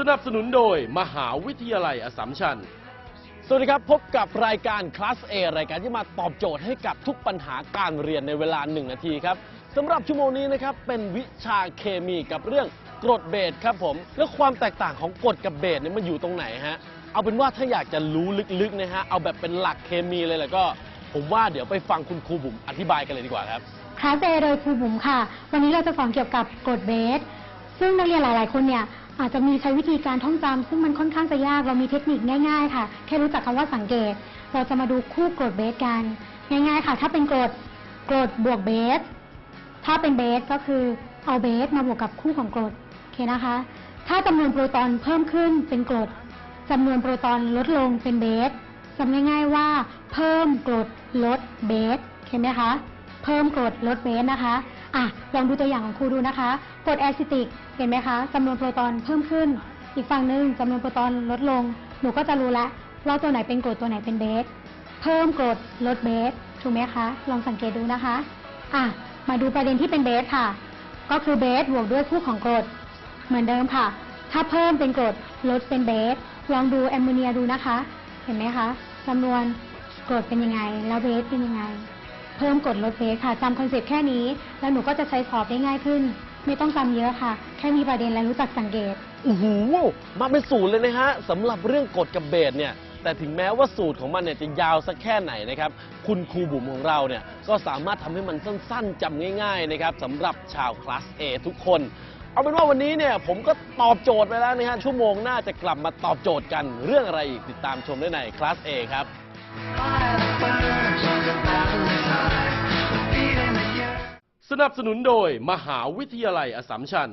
สนับสนุนโดยมหาวิทยาลัยอสสัมชัญ สวัสดีครับ พบกับรายการคลาส A รายการที่มาตอบโจทย์ให้กับทุกปัญหาการเรียนในเวลา 1 นาทีครับสำหรับชั่วโมงนี้นะครับ เป็นวิชาเคมีกับเรื่องกรดเบสครับผม แล้วความแตกต่างของกรดกับเบสเนี่ยมันอยู่ตรงไหนฮะ เอาเป็นว่าถ้าอยากจะรู้ลึกๆนะฮะ เอาแบบเป็นหลักเคมีเลยแหละก็ ผมว่าเดี๋ยวไปฟังคุณครูบุ๋มอธิบายกันเลยดีกว่าครับ คลาสเอโดยครูบุ๋มค่ะ วันนี้เราจะสอนเกี่ยวกับกรดเบส ซึ่งนักเรียนหลาย ๆ คนเนี่ย อาจจะมีใช้วิธีการท่องจำซึ่งมันค่อนข้างจะยากเรามีเทคนิคง่ายๆ ค่ะ แค่รู้จักคำว่าสังเกต เราจะมาดูคู่กรดเบสกันง่ายๆค่ะ ถ้าเป็นกรดกรดบวกเบส ถ้าเป็นเบสก็คือเอาเบสมาบวกกับคู่ของกรดโอเคนะคะ ถ้าจำนวนโปรตอนเพิ่มขึ้นเป็นกรดจำนวนโปรตอนลดลงเป็นเบสจำง่ายๆว่า เพิ่มกรดลดเบสเห็นไหมคะ เพิ่มกรดลดเบสนะคะ อะลองดูตัวอย่างของครูดูนะคะกดแอซิติกเห็นไหมคะจำนวนโปรตอนเพิ่มขึ้น อีกฝั่งหนึ่งจำนวนโปรตอนลดลง หนูก็จะรู้แล้วว่าตัวไหนเป็นกรดตัวไหนเป็นเบส เพิ่มกรดลดเบสถูกไหมคะ ลองสังเกตดูนะคะ อะ มาดูประเด็นที่เป็นเบสค่ะ ก็คือเบสบวกด้วยคู่ของกรดเหมือนเดิมค่ะ ถ้าเพิ่มเป็นกรดลดเป็นเบส ลองดูแอมโมเนียดูนะคะ เห็นไหมคะจำนวนกรดเป็นยังไง แล้วเบสเป็นยังไง เพิ่มกดลดเบสค่ะจำคอนเซ็ปต์แค่นี้ แล้วหนูก็จะใช้สอบได้ง่ายขึ้น ไม่ต้องจำเยอะค่ะ แค่มีประเด็นและรู้จักสังเกตโอ้โหมาเป็นสูตรเลยนะฮะสำหรับเรื่องกฎกับเบสเนี่ย แต่ถึงแม้ว่าสูตรของมันเนี่ยจะยาวสักแค่ไหนนะครับ คุณครูบุ๋มของเราเนี่ยก็สามารถทำให้มันสั้นๆจำง่ายๆนะครับสำหรับชาวคลาส A ทุกคน เอาเป็นว่าวันนี้เนี่ยผมก็ตอบโจทย์ไปแล้วนะฮะชั่วโมงหน้าจะกลับมาตอบโจทย์กันเรื่องอะไรอีกติดตามชมได้ในคลาส A ครับ สนับสนุนโดยมหาวิทยาลัยอสัมชัญ